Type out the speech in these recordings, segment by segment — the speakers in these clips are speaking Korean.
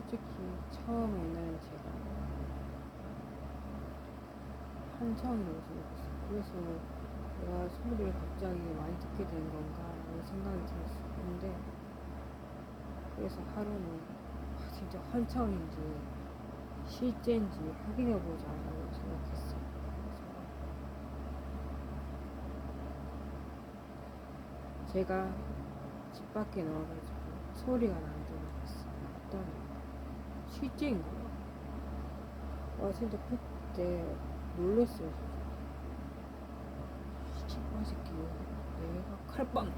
솔직히 처음에는 제가 한창이라고 생각했어요. 그래서 내가 소리를 갑자기 많이 듣게 된 건가 라는 생각이 들었어요. 근데 그래서 하루는 아, 진짜 환청인지 실제인지 확인해보자 라고 생각했어요. 그래서 제가 집 밖에 나와가지고 소리가 나는 줄 알았어요. 실제인 거예요. 와 진짜 그때 놀랬어요. 씨발 새끼 내가 칼빵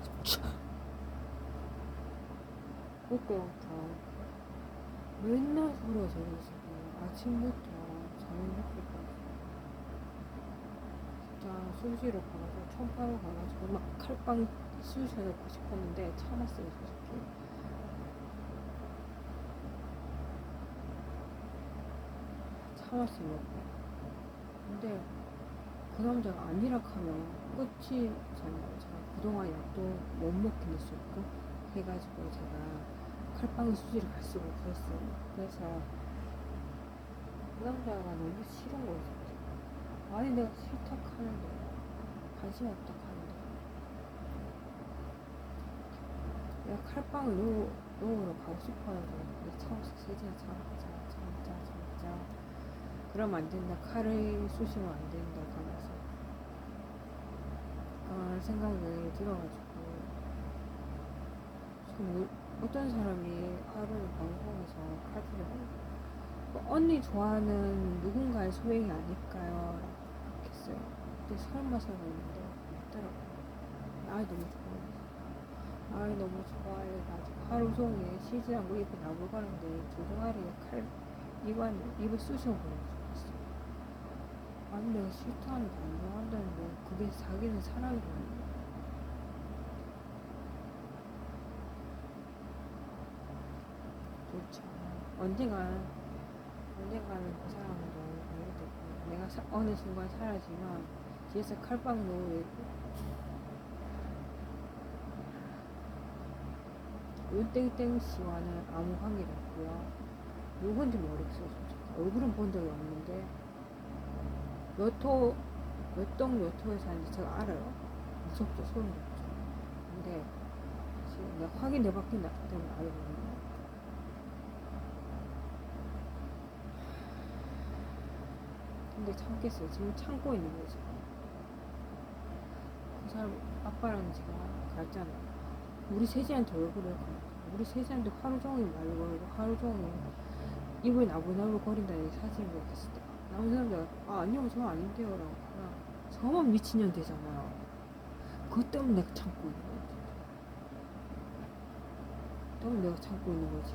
그때부터 맨날 소리가 들리시고 아침부터 저녁까지 진짜 수시로 가가지고 총파로 가가지고 막 칼빵 쑤셔놓고 싶었는데 참았어요 솔직히 참았어요. 근데 그 남자가 아니라 하면 끝이잖아요 제가 그동안 약도 못 먹긴 했었고 해가지고 제가 칼빵 수지를 갈 수가 없었어요. 그래서 그 남자가 너무 싫은 거예요. 아니 내가 싫다 하는데 관심 없다 하는데. 내가 칼빵을 놓, 놓으러 가고 싶어가지고 근데 참았어 세진아 참자 참자 참자 그러면 안 된다 칼을 쑤시면 안 된다 하면서 아 생각이 들어가지고 참 어떤 사람이 하루에 방송에서 카드를 뭐 언니 좋아하는 누군가의 소행이 아닐까요? 했어요. 근데 설마 설마 했는데 있더라고요. 아 너무 좋아해. 아 너무 좋아해가지고 하루 종일 않고 입에 나고 가는데 두 동아리에 칼 입안 입을 쑤셔버렸어요. 아니 내가 싫다는데 안 좋아한다는데 그게 자기는 사랑이거든요. 그렇죠. 언젠간 언젠가는 그 사람도 알게 되고 내가 사- 어느 순간 사라지면 뒤에서 칼빵 놓을 윤땡땡 씨와는 아무 관계가 없고요. 누군지 모르겠어요. 솔직히. 얼굴은 본 적이 없는데 몇호 몇동 몇 호에 사는지 제가 알아요. 무섭죠, 소름 돋죠. 근데 지금 내가 확인해 봤긴 났기 때문에 알거든요. 근데 참겠어요. 지금 참고 있는 거죠. 그 사람 아빠랑 제가 갔잖아요. 우리 세지한테 얼굴을 가. 우리 세지한테 하루 종일 말을 걸고 하루 종일 입을 나불나불 거린다는 사진을 봤을 때 나온 사람들 아 아니요 저 아닌데요 라고 하나 저만 미친년 되잖아요. 그것 때문에 내가 참고 있는 거지. 때문에 내가 참고 있는 거지.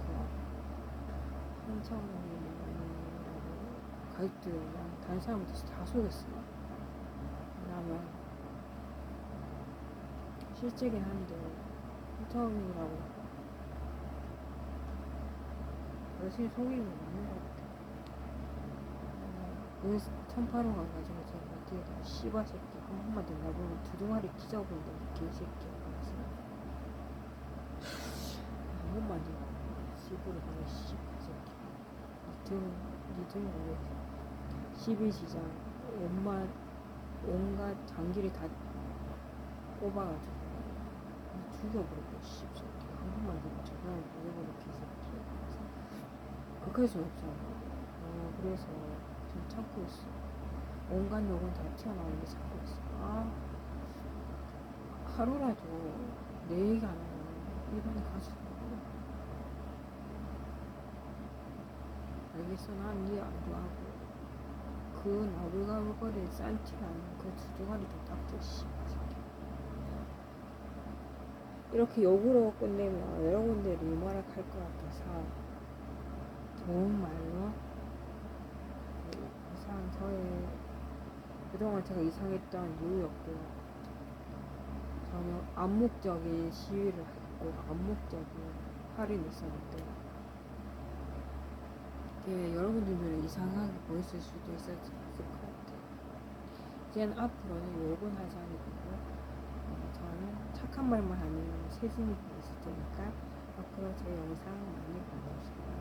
한창이라고 가족들이랑 다른 사람들 다 속였어요. 왜냐면 실제긴 한데 한창이라고 열심히 속이는 거 맞는 것 같아. 그래서 천파로 가가지고 제가 뒤에다 씨바 새끼 한 번만 더 나보면 두 동아리 기자본다 개새끼야 그래서 한 번만 더 씨부로 가면 씨바 새끼 니등 니등 위에 12시장 온갖 온갖 장기를 다 뽑아가지고 죽여버리고 씨새끼. 한 번만 더 저번에 죽여버리고 개새끼. 수 없잖아 어, 그래서 지금 참고 있어. 온갖 욕은 다 튀어나오는데 참고 있어. 아 하루라도 내 얘기 안 하면 이번에 가서 알겠어. 난니안 좋아하고. 그 나불나불거리는 싼티 나는 그두 조가리도 닥쳐 씨 이렇게 욕으로 끝내면 여러분들이 뭐라 할것 같아서 좋은 말로 그 저의 그동안 제가 이상했던 이유였고요. 전혀 암묵적인 시위를 했고 암묵적인 할인을 있었는데 이게 여러분들은 이상하게 보였을 수도 있었을 것 같아요. 이제는 앞으로는 욕은 하지 않을 거고 어, 저는 착한 말만 하는 세진이 있을 테니까 앞으로 제 영상 많이 봐주세요.